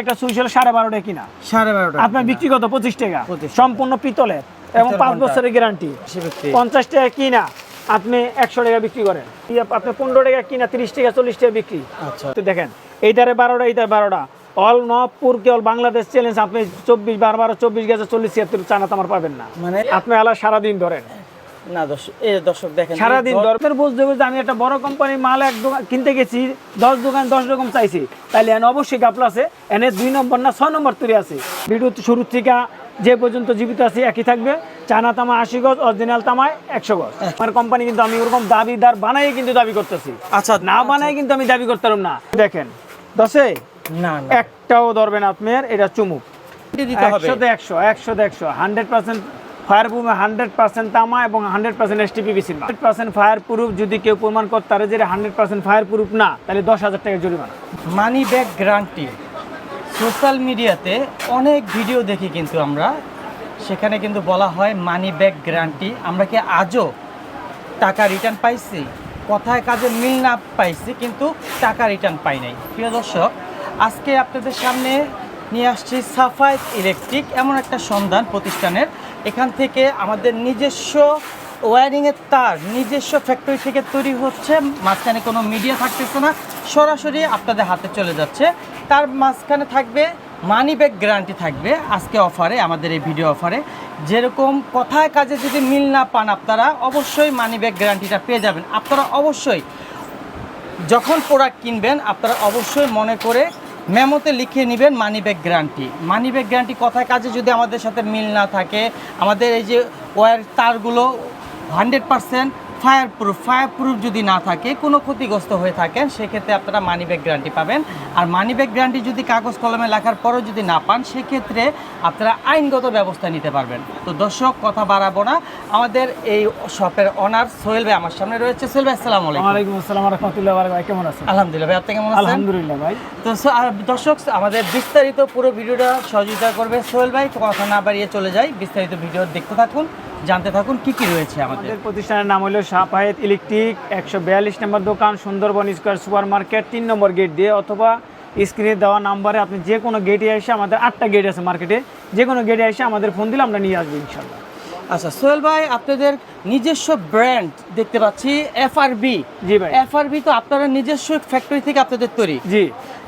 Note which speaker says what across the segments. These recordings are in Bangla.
Speaker 1: একটা সুইচ হলো সাড়ে বারো টাকা কিনা।
Speaker 2: সাড়ে বারো টাকা
Speaker 1: আপনার বিক্রি কত? পঁচিশ টাকা। সম্পূর্ণ পিতলের এবং পাঁচ বছরের গ্যারান্টি পঞ্চাশ টাকা কিনা আপনি একশো টাকা বিক্রি করেন। ইয়ে আপনি পনেরো টাকা কিনা তিরিশ টাকা চল্লিশ টাকা বিক্রি।
Speaker 2: আচ্ছা।
Speaker 1: তো দেখেন এইটারে বারোটা এইটারে বারোটা। অল নবপুর কেবল বাংলাদেশ চ্যালেঞ্জ আপনি চব্বিশ বারো বারো চব্বিশ গেছে চল্লিশ ছিয়াত্তর চানা আমার পাবেন না।
Speaker 2: মানে?
Speaker 1: আপনি আলা সারাদিন ধরেন।
Speaker 2: না দর্শক এই দর্শক দেখেন
Speaker 1: সারাদিন
Speaker 2: এই
Speaker 1: বুঝতে বুঝতে আমি একটা বড় কোম্পানির মাল এক দোকান কিনতে গেছি দশ দোকান দশ রকম চাইছি। তাহলে এনে অবশ্যই গাপলা আছে এনে দুই নম্বর না ছয় নম্বর তৈরি আছে। ভিডিও শুরু থেকে যে পর্যন্ত জীবিত আছে একই থাকবে। চানা তামা আশি গজ অরিজিনাল তামায় একশো গজ। আমার কোম্পানি কিন্তু আমি ওরকম দাবিদার বানাই কিন্তু দাবি করতেছি।
Speaker 2: আচ্ছা
Speaker 1: না বানাই কিন্তু আমি দাবি করতাম না। দেখেন দশে?
Speaker 2: না
Speaker 1: একটাও ধরবেন আপনার এটা চুমুক।
Speaker 2: হবে।
Speaker 1: একশোতে একশো একশো hundred percent fireproof hundred percent তামা এবং হান্ড্রেড পার্সেন্ট এস টিপি বিসির হান্ড্রেড পার্সেন্ট ফায়ার প্রুফ যদি কেউ প্রমাণ করতে পারে যে হান্ড্রেড পার্সেন্ট ফায়ার প্রুফ না, তাহলে দশ হাজার টাকা জরিমানা।
Speaker 2: মানি ব্যাক গ্যারান্টি সোশ্যাল মিডিয়াতে অনেক ভিডিও দেখি কিন্তু আমরা। সেখানে কিন্তু বলা হয় মানি ব্যাক গ্যারান্টি আমরা কি আজও টাকা রিটার্ন পাইছি? কথায় কাজে মিল না পাইছি, কিন্তু টাকা রিটার্ন পাই নাই। প্রিয় দর্শক, আজকে আপনাদের সামনে নিয়ে আসছি সাফাইজ ইলেকট্রিক, এমন একটা সন্ধান প্রতিষ্ঠানের এখান থেকে আমাদের নিজস্ব ওয়্যারিংয়ের তার, নিজস্ব ফ্যাক্টরি থেকে তৈরি হচ্ছে। মাঝখানে কোনো মিডিয়া থাকতেছে না, সরাসরি আপনাদের হাতে চলে যাচ্ছে। তার মাঝখানে থাকবে মানি ব্যাগ গ্যারান্টি থাকবে আজকে অফারে আমাদের এই ভিডিও অফারে যেরকম কথায় কাজে যদি মিল না পান আপনারা, অবশ্যই মানি ব্যাগ গ্যারান্টিটা পেয়ে যাবেন। আপনারা অবশ্যই যখন প্রোডাক্ট কিনবেন, আপনারা অবশ্যই মনে করে মেমোতে লিখে নেবেন money back guarantee money back guarantee কথায় কাজে যদি আমাদের সাথে মিল না থাকে, আমাদের এই যে ওয়ার তারগুলো hundred percent fireproof fireproof যদি না থাকে কোনো ক্ষতিগ্রস্ত হয়ে থাকেন সেক্ষেত্রে আপনারা মানি ব্যাগ গ্যারান্টি পাবেন। আর মানি ব্যাগ গ্যারান্টি যদি কাগজ কলমে লেখার পরও যদি না পান সেক্ষেত্রে আপনারা আইনগত ব্যবস্থা নিতে পারবেন। তো দর্শক কথা বাড়াবো না। আমাদের এই শপের অনার সোহেল ভাই আমার সামনে রয়েছে। সোহেল ভাই আসসালামু আলাইকুম।
Speaker 1: আসসালাম রহমতুল্লাহ ভাই কেমন আছেন?
Speaker 2: আলহামদুলিল্লাহ ভাই আপনি কেমন আছেন?
Speaker 1: আলহামদুলিল্লাহ ভাই।
Speaker 2: তো দর্শক আমাদের বিস্তারিত পুরো ভিডিওটা সহযোগিতা করবে সোহেল ভাই। কথা না বাড়িয়ে চলে যাই। বিস্তারিত ভিডিও দেখতে থাকুন। জানতে থাকুন, কি কি রয়েছে আমাদের?
Speaker 1: প্রতিষ্ঠানের নাম হলো সাফায়েত ইলেকট্রিক, একশো বিয়াল্লিশ নম্বর দোকান, সুন্দরবন স্কোয়ার সুপার মার্কেট তিন নম্বর গেট দিয়ে অথবা স্ক্রিনে দেওয়া নাম্বারে আপনি যে কোনো গেটে এসে আমাদের আটটা গেট আছে মার্কেটে যে কোনো গেটে এসে আমাদের ফোন দিলে আমরা নিয়ে আসব ইনশাল্লাহ।
Speaker 2: আচ্ছা সোহেল ভাই আপনাদের নিজস্ব ব্র্যান্ড দেখতে পাচ্ছি এফ আর বি
Speaker 1: জি ভাই।
Speaker 2: বি তো আপনারা নিজস্ব ফ্যাক্টরি থেকে আপনাদের তৈরি।
Speaker 1: জি।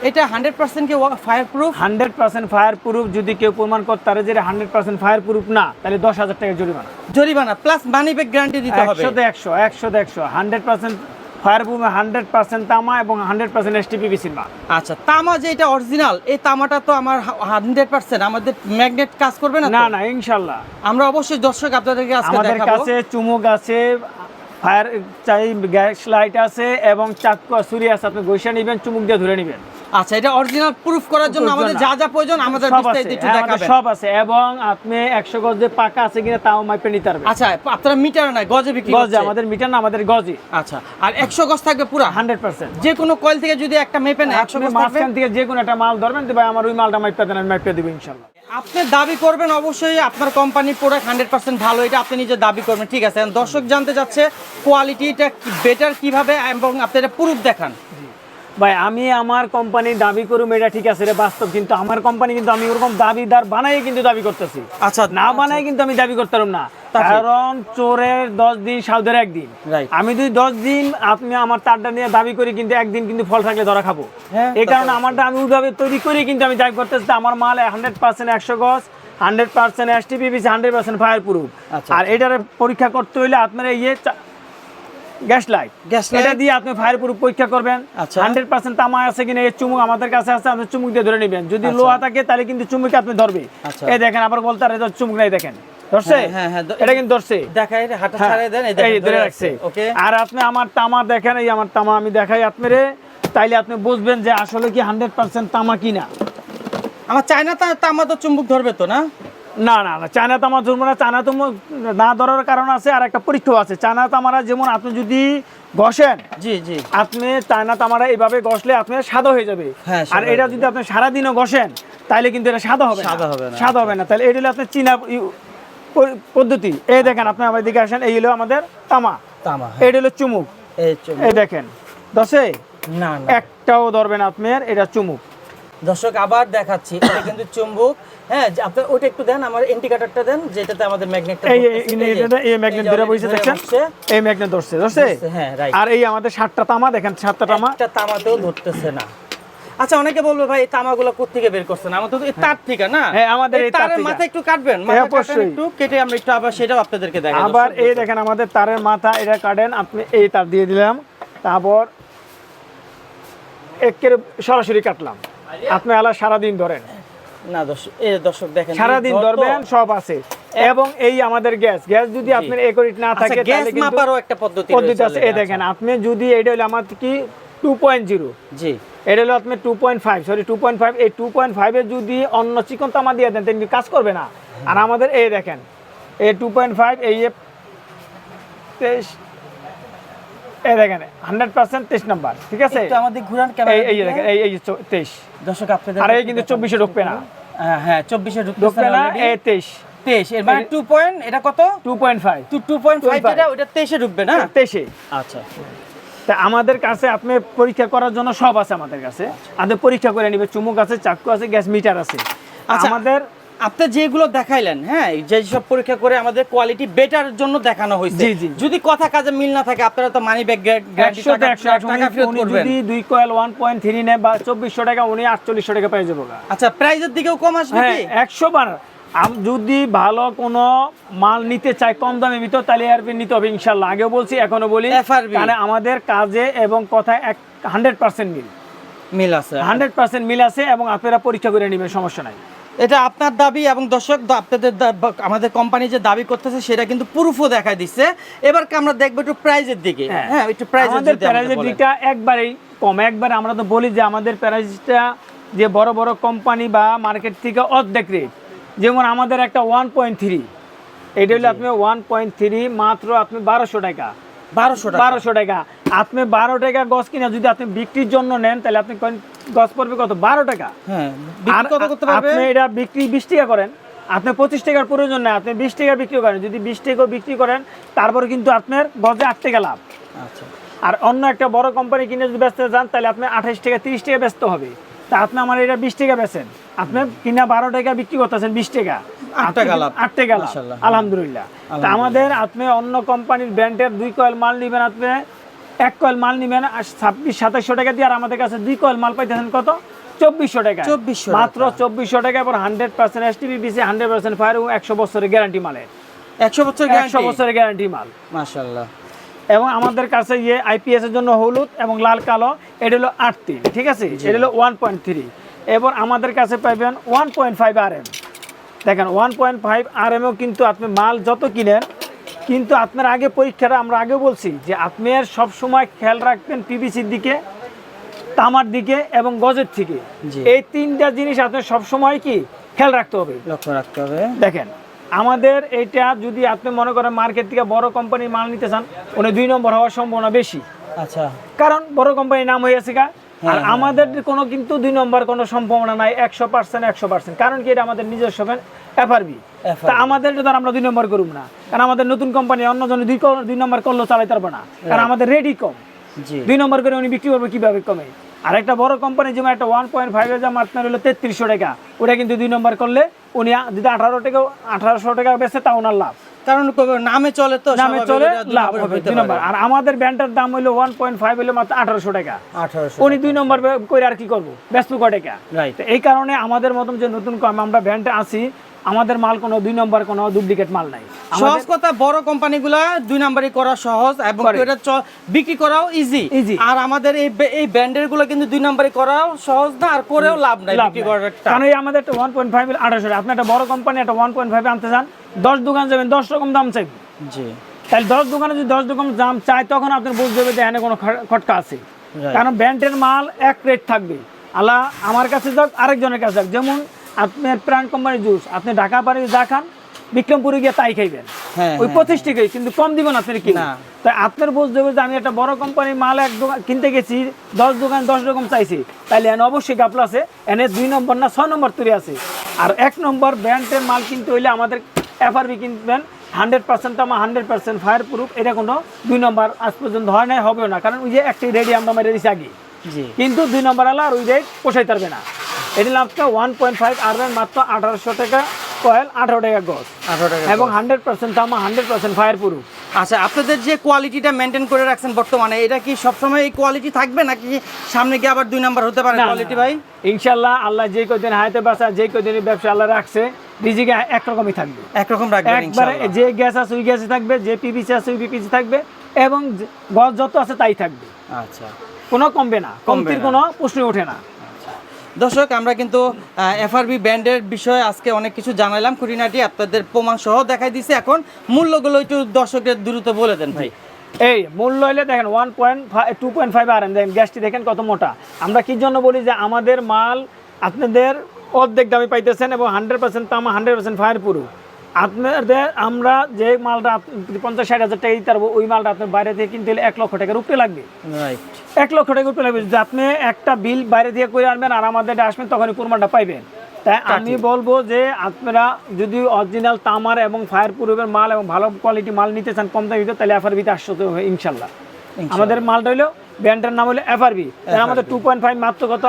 Speaker 2: এটা হান্ড্রেড পার্সেন্ট কি fireproof
Speaker 1: hundred percent fireproof যদি কেউ প্রমাণ করতে পারে যে হান্ড্রেড পার্সেন্ট ফায়ার প্রুফ না তাহলে দশ হাজার টাকা জরিমানা।
Speaker 2: জরিমানা প্লাস মানি ব্যাগ গ্যারান্টি দিতে হবে।
Speaker 1: একশো একশো একশো একশো hundred percent fireproof hundred percent তামা এবং হান্ড্রেড পার্সেন্ট মাল
Speaker 2: আচ্ছা তামা যে এটা অরিজিনাল এই তামাটা তো আমার হান্ড্রেড পার্সেন্ট আমাদের ম্যাগনেট কাজ করবে না
Speaker 1: না না ইনশাল্লাহ।
Speaker 2: আমরা অবশ্যই দর্শক আপনাদেরকে আজকে
Speaker 1: আমাদের কাছে চুমুক আছে ফায়ার চাই গ্যাস লাইট আছে এবং চাকু ছুরি আছে আপনি গৈসা নেবেন চুমুক দিয়ে ধরে নেবেন।
Speaker 2: আচ্ছা এটা অরিজিনাল প্রুফ করার জন্য আমাদের যা যা প্রয়োজন আমাদের বিস্তারিত একটু
Speaker 1: হ্যাঁ,
Speaker 2: দেখাবেন।
Speaker 1: সব আছে এবং আপনি একশো গজ দিয়ে পাকা আছে কিনা তাও মাইপে নিতে পারবেন।
Speaker 2: আচ্ছা আপনারা মিটার নাই গজে বিক্রি
Speaker 1: গজে আমাদের মিটার না আমাদের গজে
Speaker 2: আচ্ছা আর একশো গজ থাকবে পুরা?
Speaker 1: Hundred percent.
Speaker 2: যে কোনো কয়েল থেকে যদি একটা মেপে একশো
Speaker 1: আপনি
Speaker 2: গজ থাকবে?
Speaker 1: মাঝখান থেকে যে কোনো একটা মাল ধরবেন ভাই আমার ওই মালটা মাইপে দেন আমি মাইপে দেবো ইনশাল্লাহ
Speaker 2: আপনি দাবি করবেন অবশ্যই আপনার কোম্পানির প্রোডাক্ট হান্ড্রেড পার্সেন্ট ভালো এটা আপনি নিজে দাবি করবেন ঠিক আছে? দর্শক জানতে চাচ্ছে কোয়ালিটিটা বেটার কীভাবে এবং আপনি এটা প্রুফ দেখান।
Speaker 1: ভাই আমি আমার কোম্পানি দাবি করুম এটা ঠিক আছে রে বাস্তব কিন্তু আমার কোম্পানি কিন্তু আমি ওরকম দাবিদার বানাই কিন্তু দাবি করতেছি।
Speaker 2: আচ্ছা
Speaker 1: না বানাই কিন্তু আমি দাবি করতে না। কারণ চোরের দশ দিন সাউদের একদিন। আমি যদি দশ দিন আপনি আমার তারটা নিয়ে দাবি করি কিন্তু একদিন কিন্তু ফল থাকলে ধরা খাব।
Speaker 2: হ্যাঁ,
Speaker 1: এই কারণে আমারটা আমি ওইভাবে তৈরি করি কিন্তু আমি দাবি করতেছি আমার মাল হান্ড্রেড পার্সেন্ট একশো গজ hundred percent S T P hundred percent fireproof
Speaker 2: আচ্ছা।
Speaker 1: আর এটার পরীক্ষা করতে হইলে আপনার ইয়ে গ্যাস লাইট
Speaker 2: light?
Speaker 1: এটা দিয়ে আপনি ফায়ার প্রুফ পরীক্ষা করবেন।
Speaker 2: আচ্ছা।
Speaker 1: হান্ড্রেড পার্সেন্ট তামা আছে কিনা এই চুমুক আমাদের কাছে আছে আপনি চুমুক দিয়ে ধরে নেবেন। যদি
Speaker 2: আচ্ছা।
Speaker 1: লোহা থাকে তাহলে কিন্তু চুমুকে আপনি ধরবে।
Speaker 2: আচ্ছা।
Speaker 1: এই দেখেন আবার বলতে আর চুমুক নাই দেখেন। ধরছে?
Speaker 2: হ্যাঁ, হ্যাঁ, হ্যাঁ,
Speaker 1: এটা কিন্তু ধরছে।
Speaker 2: দেখাই হাঁটা ছাড়াই দেন এই
Speaker 1: ধরে রাখছে।
Speaker 2: ওকে
Speaker 1: আর আপনি আমার তামা দেখেন এই আমার তামা আমি দেখাই আপনারে। তাইলে আপনি বুঝবেন যে আসলে কি হান্ড্রেড পার্সেন্ট তামা কিনা।
Speaker 2: আমার চায়না তামা তো চুম্বক ধরবে তো না?
Speaker 1: না না না চায়না তামা ধরবো না চায়না তামা না ধরার কারণ আছে আর একটা পরীক্ষাও আছে। চায়না তামারা যেমন আপনি যদি ঘষেন
Speaker 2: জি জি।
Speaker 1: আপনি চায়না তামারা এইভাবে ঘষলে আপনার সাদা হয়ে যাবে।
Speaker 2: হ্যাঁ,
Speaker 1: আর এটা যদি আপনি সারাদিনও ঘষেন তাহলে কিন্তু এটা সাদা হবে
Speaker 2: সাদা হবে না,
Speaker 1: সাদা হবে না। তাহলে এটা হলো আপনার চীনা পদ্ধতি। এই দেখেন আপনি আমার দিকে আসেন এই হলো আমাদের তামা।
Speaker 2: তামা
Speaker 1: এটা হলো চুমুক।
Speaker 2: এই
Speaker 1: দেখেন দশে
Speaker 2: না না।
Speaker 1: একটাও ধরবেন আপনার এটা চুমুক।
Speaker 2: দর্শক আবার দেখাচ্ছি এটা কিন্তু চুম্বক হ্যাঁ যে আপনার ওটা একটু দেন আমার ইন্ডিকেটরটা দেন যেটাতে আমাদের ম্যাগনেটটা
Speaker 1: এই এই- এই- এটা- এই ম্যাগনেট ধরে বসে দেখছেন এই ম্যাগনেট ধরছে ধরছে?
Speaker 2: হ্যাঁ রাইট
Speaker 1: আর এই আমাদের সাতটা তামা দেখেন সাতটা তামা।
Speaker 2: একটা তামাতেও ধরতেছে না। আচ্ছা অনেকে বলবে ভাই এই তামাগুলো কোত্থেকে বের করছেন আমার তো তার থেকে না?
Speaker 1: হ্যাঁ, আমাদের এই
Speaker 2: তারের মাথা একটু কাটবেন মাথা
Speaker 1: হ্যাঁ,
Speaker 2: কাটেন একটু কেটে আমরা একটু আবার সেটাও আপনাদেরকে দেখাই।
Speaker 1: আবার এই দেখেন আমাদের তারের মাথা এটা কাটেন আপনি এই তার দিয়ে দিলাম। তারপর একের সরাসরি কাটলাম। আপনি আলা সারাদিন ধরেন।
Speaker 2: না দর্শক এই দর্শক দেখেন
Speaker 1: সারাদিন ধরবেন সব আছে। এবং এই আমাদের গ্যাস গ্যাস যদি আপনার একরিট না
Speaker 2: আচ্ছা
Speaker 1: থাকে
Speaker 2: গ্যাস মাপারও একটা পদ্ধতি
Speaker 1: পদ্ধতি আছে। এই দেখেন আপনি যদি এটা হলো আমার কি টু পয়েন্ট জিরো
Speaker 2: জি।
Speaker 1: এটা হলো আপনি two point five sorry two point five এই টু পয়েন্ট ফাইভে যদি অন্য চিকন তামা দিয়ে দেন তাহলে কাজ করবে না। আর আমাদের এই দেখেন এই টু পয়েন্ট ফাইভ এই তেইশ এই দেখেন হান্ড্রেড পার্সেন্ট তেইশ নাম্বার ঠিক আছে?
Speaker 2: আমাদের ঘুরান
Speaker 1: এই এই দেখেন এই এই তেইশ।
Speaker 2: দর্শক আপনাদের
Speaker 1: আর এই কিন্তু চব্বিশে ঢুকবে না।
Speaker 2: হ্যাঁ, হ্যাঁ চব্বিশে
Speaker 1: ঢুকবে না এই তেইশ।
Speaker 2: তেইশ এর মানে টু পয়েন্ট এটা কত?
Speaker 1: Two point five
Speaker 2: two two point five যেটা ওটা তেইশে ঢুকবে না?
Speaker 1: তেইশে।
Speaker 2: আচ্ছা।
Speaker 1: তা আমাদের কাছে আপনি পরীক্ষা করার জন্য সব আছে আমাদের কাছে। আমাদের পরীক্ষা করে নিবে চুমুক আছে চাক্কু আছে গ্যাস মিটার আছে।
Speaker 2: আচ্ছা।
Speaker 1: আমাদের
Speaker 2: আপনি যেগুলো দেখাইলেন হ্যাঁ যে সব পরীক্ষা করে আমাদের কোয়ালিটি বেটার জন্য দেখানো হয়েছে। যদি কথা কাজে মিল না থাকে আপনারা তো মানি ব্যাগ গ্যারান্টি টাকা ফেরত করবেন।
Speaker 1: যদি দুই কয়েল ওয়ান পয়েন্ট থ্রি নেয় বা চব্বিশশো টাকা উনি আটচল্লিশশো টাকা পেয়ে যাব
Speaker 2: আচ্ছা প্রাইজের দিকেও কম আসবে
Speaker 1: হ্যাঁ
Speaker 2: কি?
Speaker 1: একশো বার। আম যদি ভালো কোনো মাল নিতে চাই কম দামে ভিতর তাহলে আর নিতে হবে ইনশাল্লাহ। আগেও বলছি এখনও বলি। কারণ আমাদের কাজে এবং কথায় এক হান্ড্রেড পার্সেন্ট মিল।
Speaker 2: মিল আছে।
Speaker 1: হান্ড্রেড পার্সেন্ট মিল আছে এবং আপনারা পরীক্ষা করে নেবেন সমস্যা নাই।
Speaker 2: এটা আপনার দাবি এবং দর্শক আপনাদের আমাদের কোম্পানি যে দাবি করতেছে সেটা কিন্তু প্রুফও দেখা দিচ্ছে। এবার কি আমরা দেখব একটু প্রাইজের দিকে? হ্যাঁ। একটু প্রাইজ
Speaker 1: আমাদের প্যারাজের দিকটা একবারেই কম। একবারে আমরা তো বলি যে আমাদের প্যারাজটা যে বড় বড় কোম্পানি বা মার্কেট থেকে অর্ধেক রেট যেমন আমাদের একটা ওয়ান পয়েন্ট থ্রি এটা হলো আপনি ওয়ান পয়েন্ট থ্রি মাত্র আপনি বারোশো টাকা।
Speaker 2: বারোশো টাকা।
Speaker 1: বারোশো টাকা। আপনি বারো টাকা গছ কিনা যদি আপনি বিক্রির জন্য নেন তাহলে আপনি গছ পড়বে কত? বারো টাকা।
Speaker 2: হ্যাঁ
Speaker 1: আর
Speaker 2: কত করতে পারবে?
Speaker 1: আপনি এটা বিক্রি বিশ টাকা করেন। আপনি পঁচিশ টাকার প্রয়োজন নেই আপনি বিশ টাকা বিক্রি করেন। যদি বিশ টাকা বিক্রি করেন তারপরে কিন্তু আপনার গজে আট টাকা লাভ।
Speaker 2: আচ্ছা।
Speaker 1: আর অন্য একটা বড় কোম্পানি কিনে যদি বেচতে যান তাহলে আপনি আঠাশ টাকা তিরিশ টাকা বেচতে হবে। তা আপনি আমার এটা বিশ টাকা বেচেন। আপনি কিনা বারো টাকা বিক্রি করতেছেন বিশ টাকা।
Speaker 2: আট টাকা লাভ।
Speaker 1: আট টাকা লাভ। আলহামদুলিল্লাহ। তা আমাদের আপনি অন্য কোম্পানির ব্র্যান্ডের দুই কয়েল মাল নেবেন আপনি। এক কয়েল মাল নেবেন ছাব্বিশ সাতাশশো টাকা দিয়ে আর আমাদের কাছে দুই কয়েল মাল পাইতেছেন কত? চব্বিশশো টাকা।
Speaker 2: 2400
Speaker 1: মাত্র চব্বিশশো টাকা hundred percent S TV BC hundred percent fire এবং একশো বছরের গ্যারান্টি মালের।
Speaker 2: একশো বছর
Speaker 1: একশো বছরের গ্যারান্টি মাল। এবং আমাদের কাছে ইয়ে আইপিএস এর জন্য হলুদ এবং লাল কালো এটা হলো আট তিন ঠিক আছে? এটা হলো ওয়ান পয়েন্ট থ্রি এবার আমাদের কাছে পাইবেন one point five R M দেখেন ওয়ান পয়েন্ট ফাইভ আর এমও কিন্তু আপনি মাল যত কিনেন কিন্তু আপনার আগে পরীক্ষাটা আমরা আগে বলছি যে আপনার সবসময় খেয়াল রাখবেন পিভিসির দিকে তামার দিকে এবং গজের থেকে। এই তিনটা জিনিস আপনার সবসময় কি খেয়াল রাখতে হবে।
Speaker 2: লক্ষ্য রাখতে হবে।
Speaker 1: দেখেন আমাদের এটা যদি আপনি মনে করেন মার্কেট থেকে বড় কোম্পানির মাল নিতে চান উনি দুই নম্বর হওয়ার সম্ভাবনা বেশি।
Speaker 2: আচ্ছা।
Speaker 1: কারণ বড় কোম্পানির নাম হয়েছে গা। আর
Speaker 2: হ্যাঁ,
Speaker 1: আমাদের কোনো কিন্তু দুই নম্বর কোনো সম্ভাবনা নাই একশো পার্সেন্ট একশো পার্সেন্ট কারণ কি এটা আমাদের নিজস্ব এফআরবি তা আমাদের তো আমরা দুই নম্বর করব না। কারণ আমাদের নতুন কোম্পানি অন্য জন দুই দুই নম্বর করলেও চালাইতে পারব না। কারণ আমাদের রেডি কম। দুই নম্বর করে উনি বিক্রি করবে কীভাবে কমে? আর একটা বড় কোম্পানি যেমন একটা ওয়ান পয়েন্ট ফাইভ দাম আপনার হলো তেত্রিশশো টাকা। ওটা কিন্তু দুই নম্বর করলে উনি যদি আঠারো টাকা আঠারোশো টাকা বেচে তা ওনার লাভ।
Speaker 2: কারণ নামে চলে তো
Speaker 1: নামে চলে লাভ হবে দুই নম্বর। আর আমাদের ব্যান্ডের দাম হলো ওয়ান পয়েন্ট ফাইভ হলো মাত্র আঠারোশো টাকা।
Speaker 2: 1800
Speaker 1: উনি দুই নম্বর করে আর কি করব? ব্যস্ত ক টাকা? এই কারণে আমাদের মতন যে নতুন কম- আমরা ব্যান্ডে আছি আমাদের মাল কোনো দুই নম্বর কোনো ডুপ্লিকেট মাল নাই।
Speaker 2: সহজ কথা বড় কোম্পানিগুলা দুই নাম্বারই করা সহজ এবং এটা বিক্রি করাও ইজি
Speaker 1: Easy।
Speaker 2: আর আমাদের এই এই ব্র্যান্ডেরগুলো কিন্তু দুই নাম্বারই করাও সহজ না আর করেও লাভ নাই বিক্রি। করার
Speaker 1: কারণ এই আমাদের একটা ওয়ান পয়েন্ট ফাইভ আঠারোশো আপনি একটা বড় কোম্পানি একটা ওয়ান পয়েন্ট ফাইভ আনতে চান দশ দোকান যাবেন দশ রকম দাম চাইবেন
Speaker 2: জি।
Speaker 1: তাহলে দশ দোকানে যদি দশ দোকান দাম চায় তখন আপনি বুঝতে হবে যে এখানে কোনো খটকা আছে। কারণ ব্র্যান্ডের মাল এক রেট থাকবে। আলা আমার কাছে যাক আরেকজনের কাছে যাক। যেমন আপনার প্রাণ কোম্পানির জুস আপনি ঢাকা পাড়ি যা খান বিক্রমপুরে গিয়ে তাই খাইবেন।
Speaker 2: হ্যাঁ,
Speaker 1: ওই
Speaker 2: হ্যাঁ,
Speaker 1: পঁচিশ টাকাই কিন্তু কম দিবেন আপনার কি
Speaker 2: না।
Speaker 1: তাই আপনার বুঝতে হবে যে আমি একটা বড় কোম্পানির মাল এক দোকান কিনতে গেছি দশ দোকান দশ রকম চাইছি। তাহলে এনে অবশ্যই গাপলা আছে এনে দুই নম্বর না ছয় নম্বর তৈরি আছে। আর এক নম্বর ব্র্যান্ডের মাল কিনতে হইলে আমাদের এফআরবি কিনবেন হান্ড্রেড পার্সেন্ট আমার হান্ড্রেড পার্সেন্ট ফায়ার প্রুফ এটা কোনো দুই নম্বর আজ পর্যন্ত হয় নাই হবেও না। কারণ ওই যে একটি রেডি আমরা মেরে দিছি আগে। কিন্তু দুই নম্বর আলা আর ওই রেট পোষাই পারবে না। এটি আপনার ওয়ান পয়েন্ট ফাইভ আরবেন মাত্র আঠারোশো টাকা কয়েল আঠারো টাকা গজ।
Speaker 2: আঠারো টাকা
Speaker 1: এবং হান্ড্রেড পার্সেন্ট তামা হান্ড্রেড পার্সেন্ট ফায়ার প্রুফ
Speaker 2: আচ্ছা আপনাদের যে কোয়ালিটিটা মেনটেন করে রাখছেন বর্তমানে এটা কি সবসময় এই কোয়ালিটি থাকবে নাকি সামনে গিয়ে আবার দুই নাম্বার হতে পারে কোয়ালিটি ভাই?
Speaker 1: ইনশাল্লাহ আল্লাহ যে কদিন হায়াতে বাসা যে কদিন ব্যবসা আল্লাহ রাখছে রিজিকে একরকমই থাকবে।
Speaker 2: একরকম
Speaker 1: একবারে যে গ্যাস আছে ওই গ্যাসই থাকবে যে পিপিসি আছে ওই পিপিসি থাকবে এবং গজ যত আছে তাই থাকবে।
Speaker 2: আচ্ছা।
Speaker 1: কোনো কমবে না কমতির। কোনো প্রশ্নই ওঠে না।
Speaker 2: দর্শক, আমরা কিন্তু এফআরবি ব্যান্ডের বিষয়ে আজকে অনেক কিছু জানালাম খুঁটিনাটি আপনাদের প্রমাণ সহ দেখাই দিছে। এখন মূল্যগুলো একটু দর্শকের দ্রুত বলে দেন ভাই।
Speaker 1: এই মূল্য হলে দেখেন one point five two point five আর দেখেন, গ্যাসটি দেখেন কত মোটা। আমরা কি জন্য বলি যে আমাদের মাল আপনাদের অর্ধেক দামে পাইতেছেন এবং হান্ড্রেড পার্সেন্ট তামা হান্ড্রেড পার্সেন্ট ফায়ার পুরো আপনাদের আমরা যে মালটা পঞ্চাশ ষাট হাজার টাকা দিতে পারব ওই মালটা আপনার বাইরে থেকে কিনতে হলে এক লক্ষ টাকার উপরে লাগবে। এক লক্ষ টাকা উপরে লাগবে। যদি আপনি একটা বিল বাইরে দিয়ে করে আনবেন আর আমাদের আসবেন তখনই পাইবেন। তাই আমি বলব যে আপনারা যদি অরিজিনাল তামার এবং ফায়ার প্রুফের মাল এবং ভালো কোয়ালিটি মাল নিতে চান কম দামিতে তাহলে এফআরবিতে আসতে হবে ইনশাল্লাহ। আমাদের মালটা হলো ব্র্যান্ডের নাম হলো এফআরবি আমাদের টু পয়েন্ট ফাইভ মাত্র কত?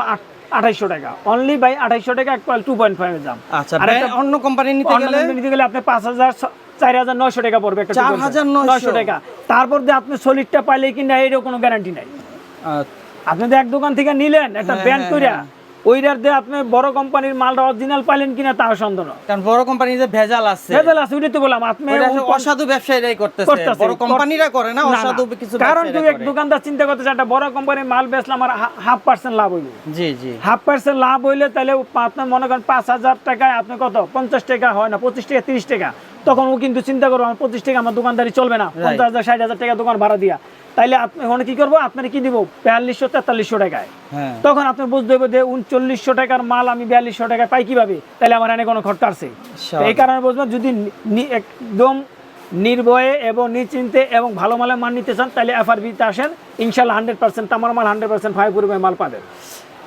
Speaker 1: আঠাইশশো টাকা। অনলি বাই আঠাইশো টাকা এক টু পয়েন্ট ফাইভ দাম।
Speaker 2: আচ্ছা
Speaker 1: আর
Speaker 2: অন্য কোম্পানি নিতে গেলে?
Speaker 1: নিতে গেলে আপনি পাঁচ হাজার চার হাজার নয়শো টাকা পড়বে একটা
Speaker 2: 4,900
Speaker 1: নয়শো। টাকা। তারপর যে আপনি সলিডটা পাইলে কিনা এরও কোনো গ্যারান্টি নাই। আপনি তো এক দোকান থেকে নিলেন একটা
Speaker 2: হ্যাঁ,
Speaker 1: ব্যান্ড
Speaker 2: করে
Speaker 1: কইরা। ওইটার দিয়ে আপনি বড় কোম্পানির মালটা অরিজিনাল পাইলেন কিনা তাও সন্দেহ
Speaker 2: কারণ বড় কোম্পানিতে ভেজাল আছে
Speaker 1: ভেজাল আছে ওইটাই তো বললাম আপনি
Speaker 2: অসাধু ব্যবসায়ীরাই করতেছে। বড় কোম্পানিরা করে না। অসাধু কিছু
Speaker 1: কারণ এক দোকানদার চিন্তা করতেছে একটা বড় কোম্পানির মাল বেচলে আমার হাফ পার্সেন্ট লাভ হইল।
Speaker 2: জি জি।
Speaker 1: হাফ পার্সেন্ট লাভ হইলে তাহলে আপনার মনে করেন পাঁচ হাজার টাকায় আপনি কত? পঞ্চাশ টাকা হয় না পঁচিশ টাকা তিরিশ টাকা। তখন ও কিন্তু চিন্তা করব আমার পঁচিশ টাকা আমার দোকানদারি চলবে না। পঞ্চাশ হাজার ষাট হাজার টাকা দোকান ভাড়া দিয়া। তাইলে আপনি ওখানে কি করব? আপনার কি দিব বিয়াল্লিশশো তেতাল্লিশশো টাকায়।
Speaker 2: হ্যাঁ।
Speaker 1: তখন আপনি বুঝতে হবে যে উনচল্লিশশো টাকার মাল আমি বিয়াল্লিশশো টাকায় পাই কীভাবে? তাহলে আমার এনে কোনো খরচ আছে। এই কারণে বুঝবেন যদি একদম নির্ভয়ে এবং নিশ্চিন্তে এবং ভালো মালের মান নিতে চান তাহলে এফআরবিতে আসেন। ইনশাল্লাহ হান্ড্রেড পার্সেন্ট আমার মাল হান্ড্রেড পার্সেন্ট ফাইভ পরিমাণ মাল পাবেন।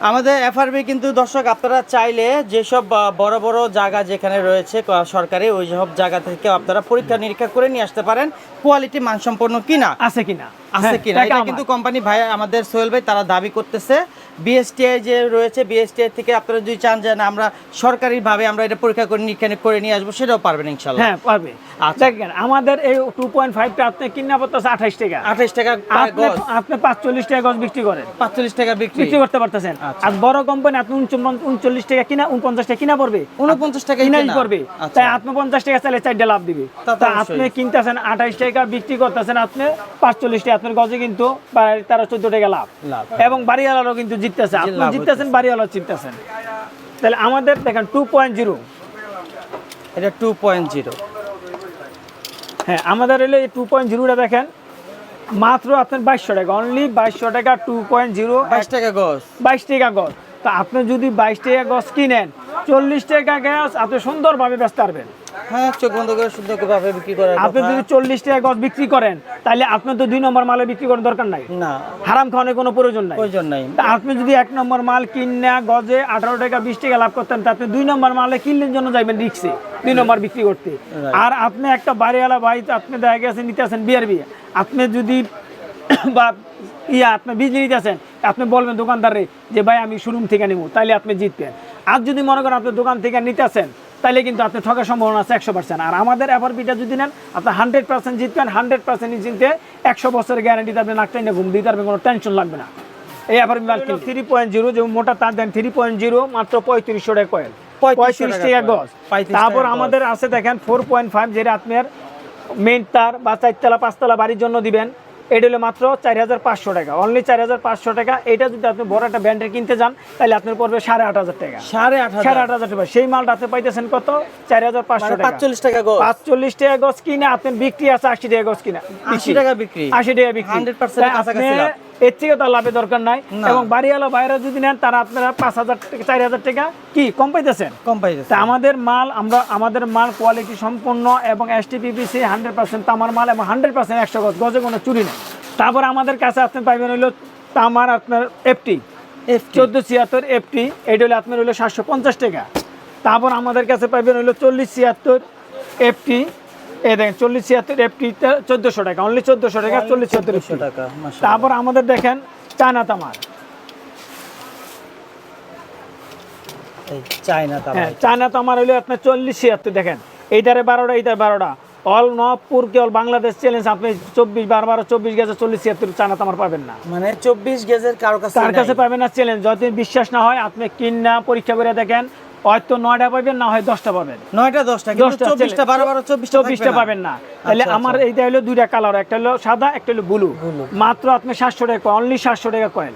Speaker 2: আমাদের এফআরবি কিন্তু দর্শক আপনারা চাইলে যেসব সব বড় বড় জায়গা যেখানে রয়েছে সরকারি ওই সব জায়গা থেকে আপনারা পরীক্ষা নিরীক্ষা করে নিয়ে আসতে পারেন কোয়ালিটি মানসম্পন্ন কিনা।
Speaker 1: আছে কিনা?
Speaker 2: আছে
Speaker 1: হ্যাঁ,
Speaker 2: কিনা? এটা কিন্তু কোম্পানি ভাই আমাদের সোহেল ভাই তারা দাবি করতেছে। বিএসটিআই যে রয়েছে বিএসটিআই থেকে আপনারা যদি চান যে না আমরা সরকারিভাবে আমরা এটা পরীক্ষা করে নিরীক্ষা করে নিয়ে আসব সেটাও পারবেন ইনশাল্লাহ
Speaker 1: হ্যাঁ পারবে।
Speaker 2: আচ্ছা।
Speaker 1: দেখেন আমাদের এই টু পয়েন্ট ফাইভটা আপনি কিনা পড়তেছে আঠাইশ টাকা।
Speaker 2: আঠাশ টাকা
Speaker 1: আপনি আপনি পাঁচচল্লিশ টাকা গজ বিক্রি করেন।
Speaker 2: পাঁচচল্লিশ টাকা বিক্রি।
Speaker 1: বিক্রি করতে পারতেছেন।
Speaker 2: আচ্ছা।
Speaker 1: আর বড় কোম্পানি আপনি উনচল্লিশ টাকা কিনা উনপঞ্চাশ টাকা কিনা পড়বে।
Speaker 2: উনপঞ্চাশ টাকা
Speaker 1: কিনাই করবে
Speaker 2: আচ্ছা।
Speaker 1: তাই আপনি পঞ্চাশ টাকা চাইলে চারটা লাভ দিবে।
Speaker 2: তা
Speaker 1: আপনি কিনতেছেন আঠাইশ টাকা বিক্রি করতেছেন আপনি পাঁচচল্লিশ টাকা। আপনার গজে কিন্তু তেরো চোদ্দ টাকা লাভ।
Speaker 2: লাভ।
Speaker 1: এবং বাড়িওয়ালারও কিন্তু জিততেছে আপনি জিততেছেন বাড়িওয়ালাও জিততেছেন। তাহলে আমাদের দেখেন টু পয়েন্ট জিরো
Speaker 2: এটা টু পয়েন্ট জিরো
Speaker 1: হ্যাঁ আমাদের হলো টু পয়েন্ট জিরোটা দেখেন মাত্র আপনার বাইশশো টাকা অনলি বাইশশো টাকা টু পয়েন্ট জিরো
Speaker 2: বাইশ টাকা গজ।
Speaker 1: বাইশ টাকা গজ। তা আপনি যদি বাইশ টাকা গজ কিনেন চল্লিশ টাকা গ্যাস আপনি সুন্দরভাবে ব্যস্ত পারবেন
Speaker 2: হ্যাঁ চোখ বন্ধ করে সুন্দরভাবে বিক্রি করার
Speaker 1: আপনি যদি চল্লিশ টাকা গজ বিক্রি করেন তাহলে আপনার তো দুই নম্বর মালে বিক্রি করার দরকার নাই।
Speaker 2: না।
Speaker 1: হারাম খাওয়ানোর কোনো প্রয়োজন নাই।
Speaker 2: প্রয়োজন নাই।
Speaker 1: আপনি যদি এক নম্বর মাল কিনা গজে আঠারো টাকা বিশ টাকা লাভ করতেন তা আপনি দুই নম্বর মালে কিনলেন জন্য যাবেন রিক্সে দুই নম্বর বিক্রি করতে। আর আপনি একটা বাড়িওয়ালা ভাই আপনি দেখা গেছে নিতে আসেন বিয়ার বিয়ে। আপনি যদি বা ইয়া আপনি বিজলি নিতে আসেন আপনি বলবেন দোকানদারে যে ভাই আমি শোরুম থেকে নিব। তাইলে আপনি জিতবেন। আর যদি মনে করেন আপনি দোকান থেকে নিতে আসেন তাহলে কিন্তু আপনি ঠকার সম্ভাবনা আছে একশো পার্সেন্ট আর আমাদের এফআরপিটা যদি নেন আপনি হান্ড্রেড পার্সেন্ট জিতবেন হান্ড্রেড পার্সেন্ট জিততে একশো বছরের গ্যারান্টিতে আপনি নাকটাই না ঘুম দিতে পারবেন কোনো টেনশন লাগবে না। এই এফআরপি মাল থ্রি পয়েন্ট জিরো যে মোটা তার দেন থ্রি পয়েন্ট জিরো মাত্র পঁয়ত্রিশশো টাকা কয়েল পঁয়ত্রিশ
Speaker 2: টাকা
Speaker 1: গজ। তারপর আমাদের আছে দেখেন ফোর পয়েন্ট ফাইভ যেটা আপনার মেন তার বা চারতলা পাঁচতলা বাড়ির জন্য দিবেন। এটা হলো মাত্র চার হাজার পাঁচশো টাকা। অনলি চার হাজার পাঁচশো টাকা। এটা যদি আপনি বড় একটা ব্র্যান্ডের কিনতে যান তাহলে আপনার পড়বে সাড়ে আট হাজার টাকা।
Speaker 2: সাড়ে আট
Speaker 1: সাড়ে আট হাজার টাকা। সেই মালটা আপনি পাইতেছেন কত? চার হাজার পাঁচশো
Speaker 2: মানে
Speaker 1: টাকা।
Speaker 2: পাঁচচল্লিশ টাকা গজ।
Speaker 1: পাঁচচল্লিশ টাকা গজ কিনে আপনার বিক্রি আছে আশি টাকা গজ কিনা।
Speaker 2: আশি টাকা বিক্রি।
Speaker 1: আশি টাকা বিক্রি।
Speaker 2: 100%
Speaker 1: তাই
Speaker 2: কাছাকাছি
Speaker 1: আপনি
Speaker 2: লাভ।
Speaker 1: এর থেকে তার লাভের দরকার নাই। এবং বাড়িওয়ালা বাইরে যদি নেন তারা আপনারা পাঁচ হাজার টাকা চার হাজার টাকা কি কম পাইতেছেন?
Speaker 2: কম পাইছে
Speaker 1: তা আমাদের মাল আমরা আমাদের মাল কোয়ালিটি সম্পূর্ণ এবং S T PPC hundred percent তামার মাল এবং হান্ড্রেড পার্সেন্ট একশো গজ গজে কোনো চুরি নেই। তারপর আমাদের কাছে আপনি পাইবেন হইল তামার আপনার এফটি এফ চোদ্দ ছিয়াত্তর এফটি এটা হলো আপনার হলো সাতশো পঞ্চাশ টাকা। তারপর আমাদের কাছে পাইবেন হলো চল্লিশ ছিয়াত্তর এফটি এ দেখেন চল্লিশ ছিয়াত্তর এফটি চোদ্দোশো টাকা অনলি চোদ্দোশো টাকা চল্লিশ ছিয়াত্তর
Speaker 2: টাকা
Speaker 1: তারপর আমাদের দেখেন চায়না তামার।
Speaker 2: এই চায়না তামা
Speaker 1: হ্যাঁ চায়না তো আমার হইল আপনার চল্লিশ ছিয়াত্তর দেখেন। এইটারে বারোটা এইটার বারোটা। All Nabapur cable Bangladesh challenge আপনি চব্বিশ বারো বারো চব্বিশ গেছে চল্লিশ ছিয়াত্তর চায়না তো আমার পাবেন না।
Speaker 2: মানে চব্বিশ গেজের কারও কাছে
Speaker 1: তার কাছে পাবেন না চ্যালেঞ্জ যদি বিশ্বাস না হয় আপনি কিনা পরীক্ষা করে দেখেন হয়তো নয়টা পাবেন না হয় দশটা পাবেন।
Speaker 2: নয়টা দশটা চব্বিশটা বারো বারো চব্বিশটা
Speaker 1: চব্বিশটা পাবেন না। তাহলে
Speaker 2: আচ্ছা,
Speaker 1: আমার
Speaker 2: আচ্ছা।
Speaker 1: এইটা হলো দুইটা কালার একটা হলো সাদা একটা হলো ব্লু মাত্র আপনি সাতশো টাকা অনলি সাতশো টাকা কয়েন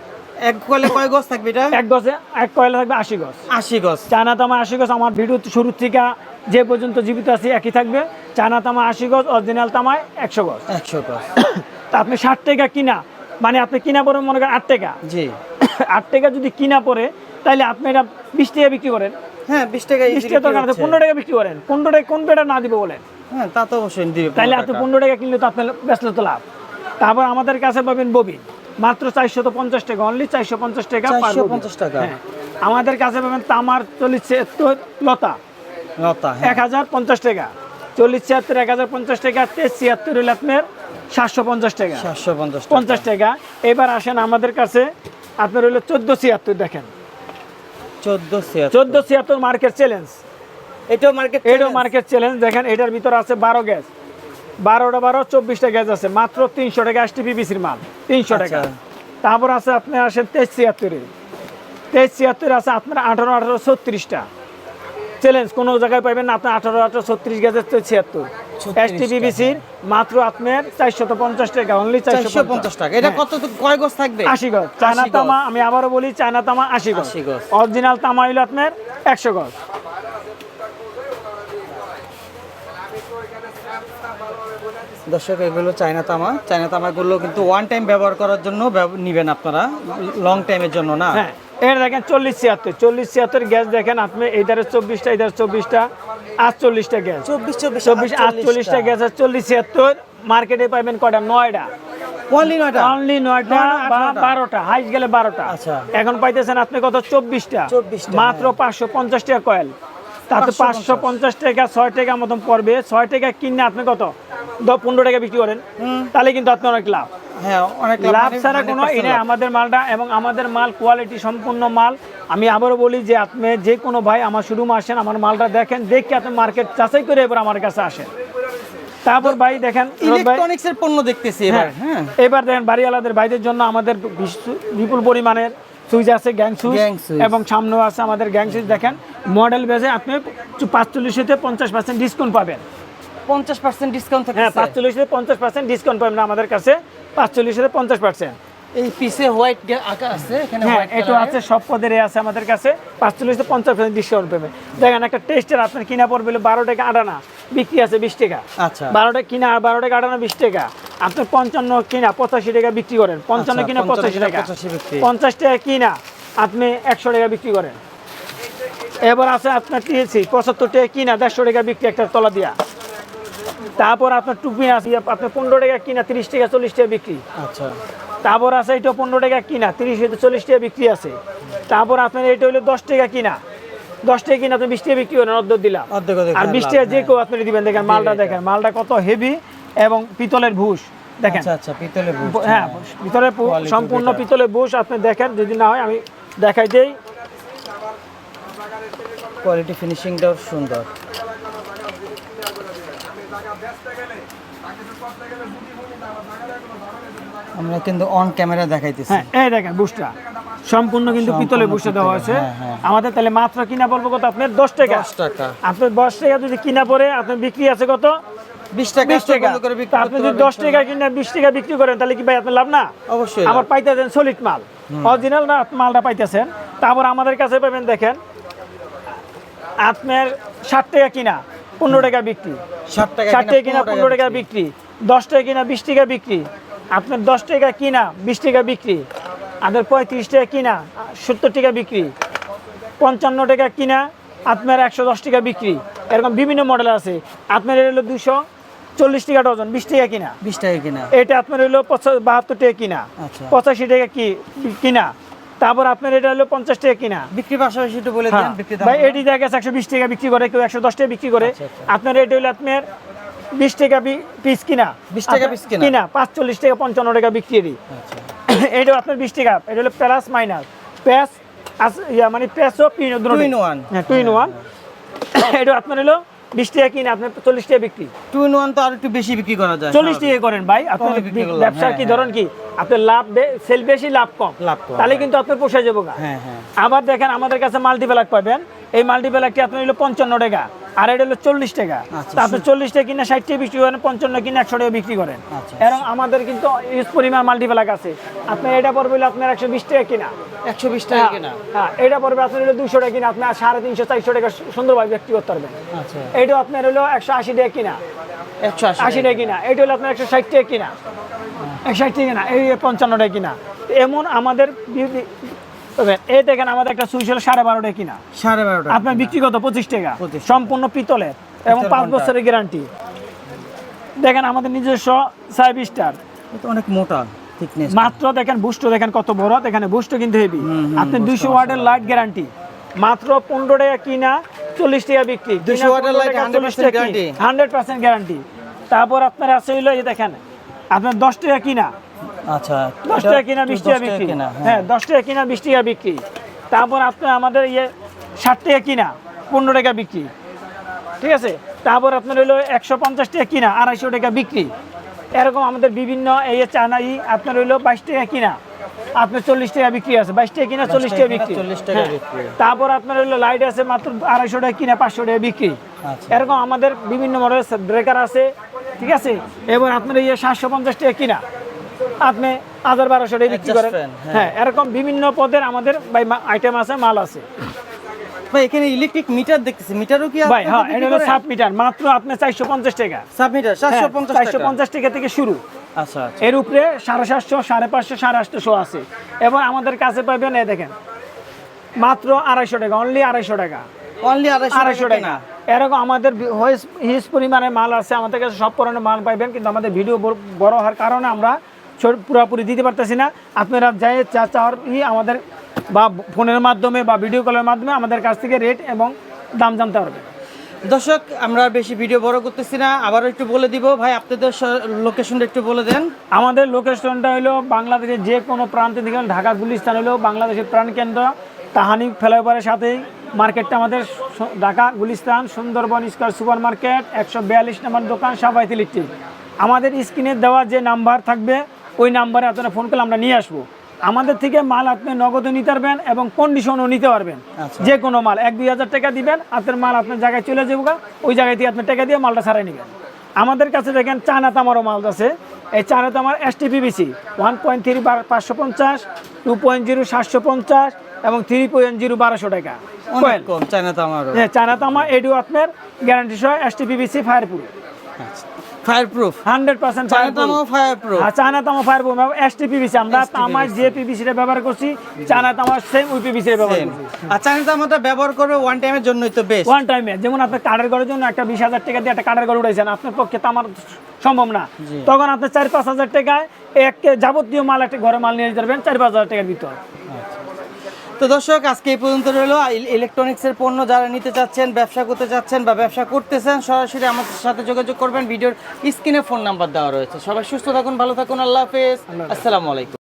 Speaker 2: এক কয়লে কয় গজ থাকবে এটা?
Speaker 1: এক গজে এক কয়েল থাকবে আশি গজ।
Speaker 2: আশি গজ।
Speaker 1: চায়না তামা আশি গজ আমার ভিডিও শুরু থেকে যে পর্যন্ত জীবিত আছে একই থাকবে। চায়না তামা আশি গজ অরিজিনাল তামায় একশো গজ।
Speaker 2: একশো গজ।
Speaker 1: তা আপনি ষাট টাকা কিনা মানে আপনি কিনা পরে মনে করেন আট টাকা।
Speaker 2: জি।
Speaker 1: আট টাকা যদি কিনা পরে তাহলে আপনি এটা বিশ টাকা বিক্রি করেন।
Speaker 2: হ্যাঁ বিশ টাকা
Speaker 1: বিশ টাকা দরকার আছে পনেরো টাকা বিক্রি করেন। পনেরো টাকা কোন পেটা না দিব বলেন
Speaker 2: হ্যাঁ তা তো অবশ্যই দিবে
Speaker 1: তাহলে
Speaker 2: পনেরো
Speaker 1: আপনি
Speaker 2: টাকা।
Speaker 1: পনেরো টাকা কিনলে তো আপনার বেচলে তো লাভ। তারপর আমাদের কাছে পাবেন ববিন। মাত্র চারশো তো পঞ্চাশ টাকা অনলি চারশো পঞ্চাশ টাকা per
Speaker 2: 450
Speaker 1: ববিন।
Speaker 2: টাকা।
Speaker 1: হ্যাঁ। আমাদের কাছে পাবেন তামার চল্লিশ লতা।
Speaker 2: লতা হ্যাঁ।
Speaker 1: এক হাজার পঞ্চাশ টাকা। চল্লিশ ছিয়াত্তর এক হাজার পঞ্চাশ টাকা তেইশ ছিয়াত্তর হলে আপনার সাতশো পঞ্চাশ টাকা।
Speaker 2: সাতশো পঞ্চাশ
Speaker 1: পঞ্চাশ টাকা। এবার আসেন আমাদের কাছে আপনার হলো চোদ্দ ছিয়াত্তর দেখেন।
Speaker 2: চোদ্দ
Speaker 1: ছিয়াত্তর। মার্কেট চ্যালেঞ্জ
Speaker 2: এটাও মার্কেট
Speaker 1: এটাও মার্কেট চ্যালেঞ্জ দেখেন এটার ভিতরে আছে বারো গ্যাস। বারোটা বারো চব্বিশটা গ্যাস আছে। মাত্র তিনশো টাকা এস টিপিবিসির মাল। তিনশো টাকা।
Speaker 2: আচ্ছা।
Speaker 1: তারপর আছে আপনি আসেন তেইশ ছিয়াত্তরে তেইশ ছিয়াত্তরে আছে আপনার আঠারো আঠারো ছত্রিশটা। চ্যালেঞ্জ কোনো জায়গায় পাবেন না। আপনার আঠারো আঠারো ছত্রিশ গ্যাসের ছিয়াত্তর। এস
Speaker 2: 36
Speaker 1: টিপিবিসির মাত্র আপনার চারশত পঞ্চাশ টাকা অনলি
Speaker 2: চারশো পঞ্চাশ। টাকা। এটা কত কয় গজ থাকবে?
Speaker 1: আশি গজ। চায়না তামা আমি আবারও বলি চায়না তামা আশি গজ।
Speaker 2: 80
Speaker 1: অরিজিনাল তামা হইল আপনার একশো গজ।
Speaker 2: দর্শক এগুলো চায়না তামা। চায়না তামাগুলো কিন্তু ওয়ান টাইম ব্যবহার করার জন্য নিবেন আপনারা। লং টাইমের জন্য না?
Speaker 1: হ্যাঁ। এটা দেখেন চল্লিশ ছিয়াত্তর চল্লিশ ছিয়াত্তর গ্যাস দেখেন আপনি এইটারে চব্বিশটা এইটার চব্বিশটা আটচল্লিশটা গ্যাস।
Speaker 2: চব্বিশ চব্বিশ
Speaker 1: চব্বিশ আটচল্লিশটা। গ্যাস আর চল্লিশ ছিয়াত্তর মার্কেটে পাবেন কয়টা? নয়টা। অনলি নয়টা?
Speaker 2: নয়টা,
Speaker 1: বা বারোটা হাইস গেলে বারোটা। এখন পাইতেছেন আপনি কত? চব্বিশটা। মাত্র পাঁচশো পঞ্চাশ টাকা কয়েল। তাতে পাঁচশো পঞ্চাশ। টাকা ছয় টাকা মতন পড়বে। ছয় টাকা কিনে আপনি কত? দ- পনেরো টাকা বিক্রি করেন। তাহলে কিন্তু আপনার অনেক লাভ।
Speaker 2: হ্যাঁ অনেক
Speaker 1: লাভ ছাড়া কোনো এটা আমাদের মালটা এবং আমাদের মাল কোয়ালিটি সম্পূর্ণ মাল। আমি আবারও বলি যে আপনি যে কোনো ভাই আমার শোরুমে আসেন আমার মালটা দেখেন দেখে আপনি মার্কেট যাচাই করে এবার আমার কাছে আসেন। তারপর ভাই দেখেন
Speaker 2: ইলেকট্রনিক্সের পণ্য দেখতেছি এবার হ্যাঁ
Speaker 1: এবার দেখেন বাড়িওয়ালাদের ভাইদের জন্য আমাদের বিপুল পরিমাণের সুইচ আছে গ্যাং সুইচ। এবং সামনেও আছে আমাদের গ্যাং সুইচ। দেখেন মডেল বেজে আপনি পাঁচচল্লিশ থেকে পঞ্চাশ পার্সেন্ট ডিসকাউন্ট পাবেন।
Speaker 2: পঞ্চাশ পার্সেন্ট ডিসকাউন্ট
Speaker 1: হ্যাঁ পাঁচচল্লিশ থেকে পঞ্চাশ পার্সেন্ট ডিসকাউন্ট পাবেন আমাদের কাছে। পাঁচচল্লিশ থেকে পঞ্চাশ পার্সেন্ট
Speaker 2: এই পিসে হোয়াইট আঁকা আছে এখানে
Speaker 1: হ্যাঁ এটা আছে সব পদের আছে আমাদের কাছে। পাঁচচল্লিশ থেকে পঞ্চাশ পার্সেন্ট ডিসকাউন্ট পাবেন দেখেন একটা টেস্টের আপনার কিনা পড়বে বারো টাকা আটানা বিক্রি আছে বিশ টাকা।
Speaker 2: আচ্ছা।
Speaker 1: বারো টাকা কিনা আর বারো টাকা আটানা বিশ টাকা। আপনি পঞ্চান্ন কিনা পঁচাশি টাকা বিক্রি করেন। পঞ্চান্ন
Speaker 2: আচ্ছা,
Speaker 1: কিনা পঁচাশি টাকা। পঞ্চাশ টাকা কিনা আপনি একশো টাকা বিক্রি করেন। এবার আছে আপনার টিএসি পঁচাত্তর টাকা কিনা দেড়শো টাকা বিক্রি একটা তলা দিয়া। তারপর আপনার টুপি আছে আপনার পনেরো টাকা কিনা তিরিশ টাকা চল্লিশ টাকা বিক্রি।
Speaker 2: আচ্ছা।
Speaker 1: তারপর আছে এটা পনেরো টাকা কিনা তিরিশ চল্লিশ টাকা বিক্রি আছে। তারপর আপনার এটা হলো দশ টাকা কিনা। দশ টাকা কিনা আপনি বিশ টাকা বিক্রি করেন অর্ধেক দিলাম। আর
Speaker 2: হ্যাঁ,
Speaker 1: বিশ টাকা যে
Speaker 2: হ্যাঁ।
Speaker 1: কেউ আপনি দিবেন দেখেন মালটা দেখেন মালটা কত হেভি এবং পিতলের ভুষ দেখেন।
Speaker 2: আচ্ছা আচ্ছা পিতলে
Speaker 1: হ্যাঁ
Speaker 2: পিতলের
Speaker 1: সম্পূর্ণ পিতলের বুশ আপনি দেখেন যদি না হয় আমি দেখাই দেই।
Speaker 2: কোয়ালিটি ফিনিশিংটাও সুন্দর। আমরা কিন্তু অন ক্যামেরা দেখাইতেছি।
Speaker 1: হ্যাঁ এই দেখেন বুশটা সম্পূর্ণ কিন্তু পিতলের বুশটা দেওয়া আছে
Speaker 2: হ্যাঁ, হ্যাঁ।
Speaker 1: আমাদের তাহলে মাত্র কিনা পড়ব কত? আপনার দশ টাকা।
Speaker 2: দশ টাকা।
Speaker 1: আপনার দশ টাকা যদি কিনা পড়ে আপনার বিক্রি আছে কত?
Speaker 2: বিশ টাকা
Speaker 1: বিশ টাকা। আপনি যদি দশ টাকা কিনে বিশ টাকা বিক্রি করেন তাহলে কি ভাই আপনার লাভ না?
Speaker 2: অবশ্যই।
Speaker 1: আবার
Speaker 2: লাভ।
Speaker 1: পাইতেছেন সলিড মাল। অরিজিনাল না মালটা পাইতেছেন। তারপর আমাদের কাছে পাবেন দেখেন। আপনার ষাট টাকা কিনা পনেরো টাকা বিক্রি।
Speaker 2: ষাট টাকা
Speaker 1: ষাট টাকা কিনা পনেরো টাকা বিক্রি। দশ টাকা কিনা বিশ টাকা বিক্রি। আপনার দশ টাকা কিনা বিশ টাকা বিক্রি। আপনার পঁয়ত্রিশ টাকা কিনা সত্তর টাকা বিক্রি। পঞ্চান্ন টাকা কিনা আপনার একশো দশ টাকা বিক্রি। এরকম বিভিন্ন মডেল আছে। আপনার এটা হলো দুশো চল্লিশ টাকা ডজন বিশ টাকা কিনা।
Speaker 2: বিশ টাকা কিনা।
Speaker 1: এটা আপনার হলো বাহাত্তর টাকা কিনা।
Speaker 2: আচ্ছা।
Speaker 1: পঁচাশি টাকা কি কিনা। তারপর আপনার এটা হলো পঞ্চাশ টাকা কিনা।
Speaker 2: বিক্রি পাশাপাশি একটু বলে
Speaker 1: হ্যাঁ।
Speaker 2: দেন
Speaker 1: ভাই এটি দেখা গেছে একশো বিশ টাকা বিক্রি করে কেউ একশো দশ টাকা বিক্রি করে।
Speaker 2: আচ্ছা, আচ্ছা।
Speaker 1: আপনার এটা হলো আপনার বিশ টাকা পিস কিনা।
Speaker 2: 20 টাকা piece কিনা?
Speaker 1: কিনা পাঁচচল্লিশ টাকা পঞ্চান্ন টাকা বিক্রি
Speaker 2: আচ্ছা।
Speaker 1: এটা আপনার বিশ টাকা এটা হলো প্লাস মাইনাস প্যাস আস- ইয়া মানে পেসো পিন
Speaker 2: Two in one।
Speaker 1: হ্যাঁ টু ইন ওয়ান এটা আপনার হলো বিশ টাকা কিনে আপনার চল্লিশ টাকা বিক্রি।
Speaker 2: টু ইন ওয়ান তো আর একটু বেশি বিক্রি করা যায়।
Speaker 1: চল্লিশ টাকা করেন ভাই আপনার ব্যবসার
Speaker 2: হ্যাঁ,
Speaker 1: কি ধরন কি? আপনার লাভ সেল বেশি লাভ কম।
Speaker 2: লাভ কম।
Speaker 1: তাহলে কিন্তু আপনার পোষায় যাব গা।
Speaker 2: হ্যাঁ হ্যাঁ।
Speaker 1: আবার দেখেন আমাদের কাছে মাল্টিপ্যালাক পাবেন। এই মাল্টিপ্যালাকটি আপনার হলো পঞ্চান্ন টাকা। আর এটা হলো চল্লিশ টাকা।
Speaker 2: আচ্ছা,
Speaker 1: তা আপনি চল্লিশ টাকা কিনে ষাট টাকা বিক্রি করেন পঞ্চান্ন কিনে একশো টাকা বিক্রি করেন।
Speaker 2: আচ্ছা।
Speaker 1: এবং আমাদের কিন্তু ইউজ পরিমাণ মাল্টিপ্যালাক আছে। আপনার এটা পড়বে আপনার একশো বিশ টাকা কিনা।
Speaker 2: একশো বিশ টাকা
Speaker 1: হ্যাঁ, হ্যাঁ এটা পড়বে আপনার হলো দুশো টাকা কিনা। আপনার সাড়ে তিনশো চারশো টাকা সুন্দরভাবে বিক্রি করতে পারবেন।
Speaker 2: আচ্ছা।
Speaker 1: এটা আপনার হলো একশো আশি টাকা কিনা।
Speaker 2: একশো আশি
Speaker 1: টাকা কিনা। এটা হলো আপনার একশো ষাট টাকা কিনা। একশো ষাট টাকা কিনা। এই পঞ্চান্ন টাকা কিনা। এমন আমাদের এই দেখেন আমাদের একটা সুইচ সাড়ে বারো টাকা কিনা।
Speaker 2: সাড়ে
Speaker 1: আপনার বিক্রি কত? পঁচিশ টাকা। সম্পূর্ণ পিতলের এবং পাঁচ বছরের গ্যারান্টি দেখেন আমাদের নিজস্ব ফাইভ স্টার
Speaker 2: অনেক মোটা থিকনেস
Speaker 1: মাত্র দেখেন বুস্ট দেখেন কত বড়। দেখেন বুস্ট কিন্তু হেভি আপনি দুইশো ওয়াটের লাইট গ্যারান্টি মাত্র পনেরো টাকা কিনা চল্লিশ টাকা বিক্রি।
Speaker 2: 200 watt এর light 100%
Speaker 1: হান্ড্রেড পার্সেন্ট গ্যারান্টি তারপর আপনার আছে হইল এই দেখেন আপনার দশ টাকা কিনা।
Speaker 2: আচ্ছা
Speaker 1: দশ টাকা কিনা
Speaker 2: একটু
Speaker 1: বিশ টাকা বিক্রি। হ্যাঁ। দশ টাকা কিনা বিশ টাকা বিক্রি। তারপর আপনার আমাদের ইয়ে ষাট টাকা কিনা পনেরো টাকা বিক্রি। ঠিক আছে? তারপর আপনার হলো একশো পঞ্চাশ টাকা কিনা আড়াইশো টাকা বিক্রি। এরকম আমাদের বিভিন্ন এই চানাই আপনার হইল বাইশ টাকা কিনা আপনার চল্লিশ টাকা বিক্রি আছে। বাইশ টাকা কিনা চল্লিশ টাকা বিক্রি।
Speaker 2: 40 টাকা
Speaker 1: হ্যাঁ।
Speaker 2: বিক্রি।
Speaker 1: তারপর আপনার হলো লাইট আছে মাত্র আড়াইশো টাকা কিনা পাঁচশো টাকা বিক্রি।
Speaker 2: আচ্ছা।
Speaker 1: এরকম আমাদের বিভিন্ন মডেলের ব্রেকার আছে। ঠিক আছে? এবার আপনার ইয়ে সাতশো পঞ্চাশ টাকা কিনা আপনি হাজার বারোশো টাকা বিক্রি করেন।
Speaker 2: হ্যাঁ।
Speaker 1: হ্যাঁ এরকম বিভিন্ন পদের আমাদের ভাই আইটেম আছে মাল আছে।
Speaker 2: ভাই এখানে ইলেকট্রিক মিটার দেখতেছি। মিটারও কি
Speaker 1: ভাই হ্যাঁ এটা হলো সাব মিটার মাত্র আপনি চারশো পঞ্চাশ টাকা।
Speaker 2: সাব মিটার চারশো পঞ্চাশ
Speaker 1: চারশো
Speaker 2: টাকা
Speaker 1: পঞ্চাশ টাকা থেকে শুরু।
Speaker 2: আচ্ছা আচ্ছা।
Speaker 1: এর উপরে সাড়ে সাতশো সাড়ে পাঁচশো সাড়ে আটশো আছে। এবং আমাদের কাছে পাবেন এই দেখেন মাত্র আড়াইশো টাকা অনলি আড়াইশো টাকা।
Speaker 2: অনলি টাকা
Speaker 1: এরকম আমাদের হিউজ পরিমাণে মাল আছে। আমাদের কাছে সব ধরনের মাল পাইবেন কিন্তু আমাদের ভিডিও বড়- হওয়ার কারণে আমরা পুরোপুরি দিতে পারতেছি না। আপনারা যাই চা চাওয়ার আমাদের বা ফোনের মাধ্যমে বা ভিডিও কলের মাধ্যমে আমাদের কাছ থেকে রেট এবং দাম জানতে পারবেন।
Speaker 2: দর্শক আমরা বেশি ভিডিও বড় করতেছি না। আবারও একটু বলে দিব। ভাই আপনাদের লোকেশনটা একটু বলে দেন।
Speaker 1: আমাদের লোকেশনটা হলো বাংলাদেশের যে কোনো প্রান্তে থেকে ঢাকা গুলিস্তান হলো বাংলাদেশের প্রাণকেন্দ্র। তাহানি ফ্লাইওভারের সাথেই মার্কেটটা আমাদের Dhaka Gulistan Sundarban square super market একশো বিয়াল্লিশ নম্বর দোকান সাবাইত ইলেকট্রিক আমাদের স্ক্রিনে দেওয়া যে নাম্বার থাকবে ওই নাম্বারে আপনারা ফোন করলে আমরা নিয়ে আসব। আমাদের থেকে মাল আপনি নগদও নিতে পারবেন এবং কন্ডিশনও নিতে পারবেন।
Speaker 2: আচ্ছা।
Speaker 1: যে কোনো মাল এক দুই হাজার টাকা দিবেন আপনার মাল আপনার জায়গায় চলে যাব ওই জায়গায় দিয়ে আপনি টাকা দিয়ে মালটা ছাড়াই নেবেন। আমাদের কাছে দেখেন চায়না তামারও মাল আছে। এই চায়না তামার S T PBC one point three পাঁচশো পঞ্চাশ টু পয়েন্ট জিরো সাতশো পঞ্চাশ এবং থ্রি পয়েন্ট জিরো বারোশো টাকা।
Speaker 2: চায়না তো আমারও
Speaker 1: হ্যাঁ চায়না তামা এডিও আপনার গ্যারান্টি সহ এস টি পিবিসি আর আমরা তামার যে ব্যবহার করছি। চায়না সেম ওই পিবিসি ব্যবহার করছি।
Speaker 2: আর চায়না ব্যবহার করবে ওয়ান টাইমের জন্যই তো বেস্ট
Speaker 1: ওয়ান টাইমে যেমন আপনি কাঠের ঘরের জন্য একটা বিশ হাজার টাকা দিয়ে একটা কাঠের ঘর উঠাইছেন আপনার পক্ষে তো আমার সম্ভব না। তখন আপনি চার পাঁচ হাজার টাকায় এক যাবতীয় মাল একটা ঘরে মাল নিয়ে চার পাঁচ হাজার টাকার ভিতর।
Speaker 2: তো দর্শক আজকে এই পর্যন্ত রইল। ইলেকট্রনিক্সের পণ্য যারা নিতে চাচ্ছেন ব্যবসা করতে চাচ্ছেন বা ব্যবসা করতেছেন সরাসরি আমাদের সাথে যোগাযোগ করবেন। ভিডিওর স্ক্রিনে ফোন নাম্বার দেওয়া রয়েছে। সবাই সুস্থ থাকুন ভালো থাকুন আল্লাহ হাফেজ। আসসালামু আলাইকুম।